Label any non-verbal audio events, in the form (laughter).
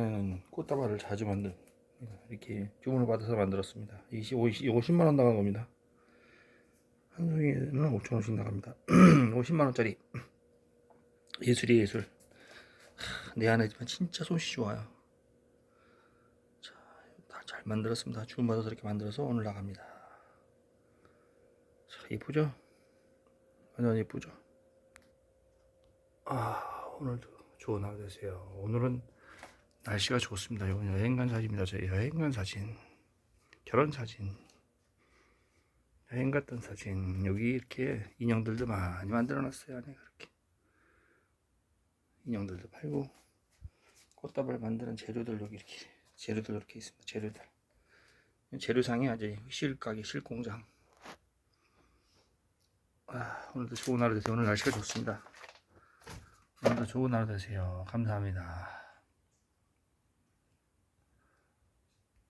안에는 꽃다발을 자주 만든 이렇게 주문을 받아서 만들었습니다. 20, 50, 50만 원 나간 겁니다. 한 송이는 5천 원씩 나갑니다. (clears throat) 50만 원짜리 예술이 예술. 하, 내 안에지만 진짜 솜씨 좋아요. 자, 다 잘 만들었습니다. 주문 받아서 이렇게 만들어서 오늘 나갑니다. 자, 예쁘죠? 완전 예쁘죠? 아, 오늘도 좋은 하루 되세요. 오늘은 날씨가 좋습니다. 이건 여행 간 사진입니다. 저희 여행 간 사진. 결혼 사진. 여행 갔던 사진. 여기 이렇게 인형들도 많이 만들어 놨어요. 안에 그렇게. 인형들도 팔고 꽃다발 만드는 재료들 여기 이렇게 재료들 이렇게 있습니다. 재료들. 재료상이 아주 실가게 실공장. 아, 오늘도 좋은 하루 되세요. 오늘 날씨가 좋습니다. 오늘도 좋은 하루 되세요. 감사합니다.